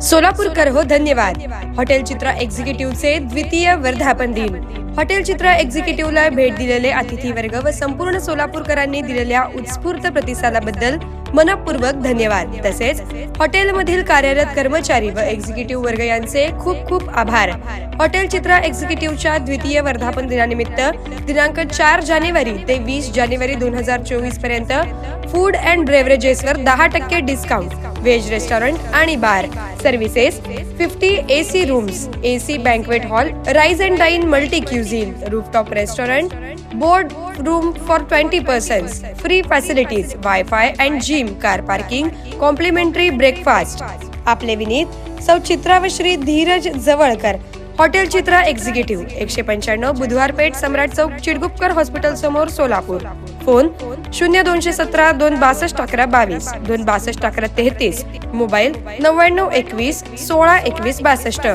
सोलापूरकर हो धन्यवाद. हॉटेल चित्रा एक्झिक्युटिव्हचे द्वितीय वर्धापन दिन. हॉटेल चित्रा एक्झिक्युटिव्हला भेट दिलेले अतिथी वर्ग व संपूर्ण सोलापूरकरांनी दिलेल्या उत्स्फूर्त प्रतिसादाबद्दल मनपूर्वक धन्यवाद. तसेच हॉटेलमधील कार्यरत कर्मचारी व एक्झिक्युटिव्ह वर्ग यांचे खूप खूप आभार. हॉटेल चित्रा एक्झिक्युटिव्हच्या द्वितीय वर्धापन दिनानिमित्त दिनांक चार जानेवारी ते वीस जानेवारी दोन हजार चोवीसपर्यंत फूड अँड ब्रेव्हरेजेसवर दहा टक्के डिस्काउंट. व्हेज रेस्टॉरंट आणि bar. Services fifty A C rooms A C banquet hall rise and dine multi cuisine rooftop restaurant board room for twenty persons free facilities wifi and gym car parking complimentary breakfast आपले विनीत सौ चित्रा व Shri Dheeraj Jawalkar hotel Chitra executive एकशे पंच्याण्णव बुधवार पेठ सम्राट चौक Chidgupkar hospital समोर Solapur. Phone शून्य दोनशे सतरा दोन बासष्ट अकरा बावीस. दोन बासष्ट अकरा तेहतीस. मोबाईल नव्याण्णव एकवीस सोळा एकवीस बासष्ट.